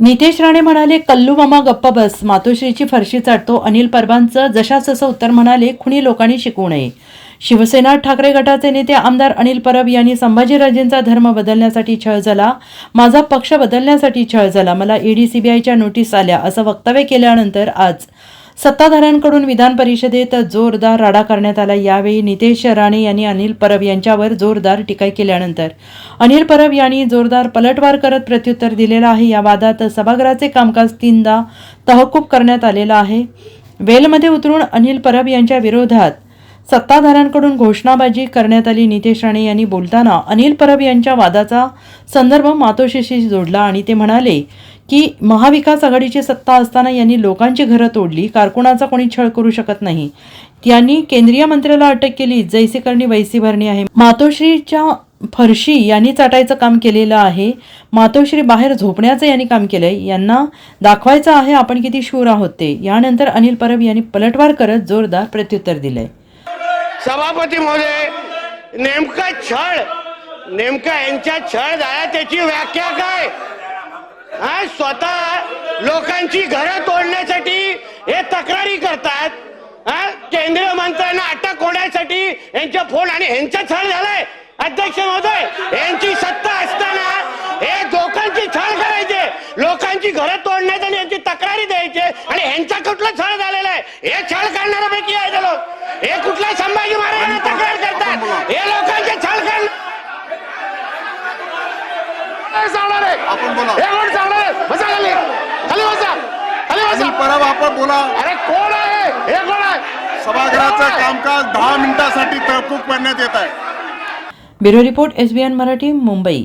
नितेश राणे म्हणाले कल्लू मामा गप्प बस. मातोश्रीची फरशी चाटतो अनिल परबांचं जशाच असं उत्तर म्हणाले खुणी लोकांनी शिकवू नये. शिवसेना ठाकरे गटाचे नेते आमदार अनिल परब यांनी संभाजीराजेंचा धर्म बदलण्यासाठी छळ झाला. माझा पक्ष बदलण्यासाठी छळ झाला. मला ईडी सीबीआयच्या नोटीस आल्या. असं वक्तव्य केल्यानंतर आज सत्ताधाऱ्यांकडून विधान परिषदेत जोरदार राडा करण्यात आला. यावेळी नितेश राणे यांनी अनिल परब यांच्यावर जोरदार टीका केल्यानंतर. अनिल परब यांनी जोरदार पलटवार करत प्रत्युत्तर दिलेलं आहे. या वादात सभागृहाचे कामकाज तीनदा तहकूब करण्यात आलेलं आहे. वेलमध्ये उतरून अनिल परब यांच्या विरोधात सत्ताधाऱ्यांकडून घोषणाबाजी करण्यात आली. नितेश राणे यांनी बोलताना अनिल परब यांच्या वादाचा संदर्भ मातोश्रीशी जोडला आणि ते म्हणाले की महाविकास आघाडीची सत्ता असताना यांनी लोकांची घरं तोडली. कारकुणाचा कोणी छळ करू शकत नाही. त्यांनी केंद्रीय मंत्र्याला अटक केली. जैसे करणी वैसी भरणी आहे. मातोश्रीच्या फरशी यांनी चाटायचं काम केलेलं आहे. मातोश्री बाहेर झोपण्याचं यांनी काम केलंय. यांना दाखवायचं आहे आपण किती शूर आहोत ते. यानंतर अनिल परब यांनी पलटवार करत जोरदार प्रत्युत्तर दिलंय. सभापती महोदय नेमका छळ नेमका यांच्या छळ झाला त्याची व्याख्या काय? हा स्वतः लोकांची घरं तोडण्यासाठी हे तक्रारी करतात. हा केंद्रीय मंत्र्यांना अटक होण्यासाठी यांच्या फोन आणि यांचा छळ झालाय. अध्यक्ष महोदय यांची सत्ता असताना हे लोकांची छळ करायचे. लोकांची घरं तोडण्यात आणि यांची तक्रारी द्यायचे. आणि यांचा कुठला छळ झालेला आहे? हे छळ करणाऱ्यापैकी आहे लोक. हे कुठला संभाजी महाराजांना तक्रार करतात. हे लोकांचे सांगणार आहे. आपण बोला. हे कोण सांगणार आहे? बसा खाली. खाली बसा. खाली अनिल बसा परब आपण बोला. अरे कोण आहे? हे कोण आहे? सभागृहाचं? कामकाज दहा मिनिटासाठी तहकूब करण्यात येत आहे. Bureau report SBN Marathi Mumbai.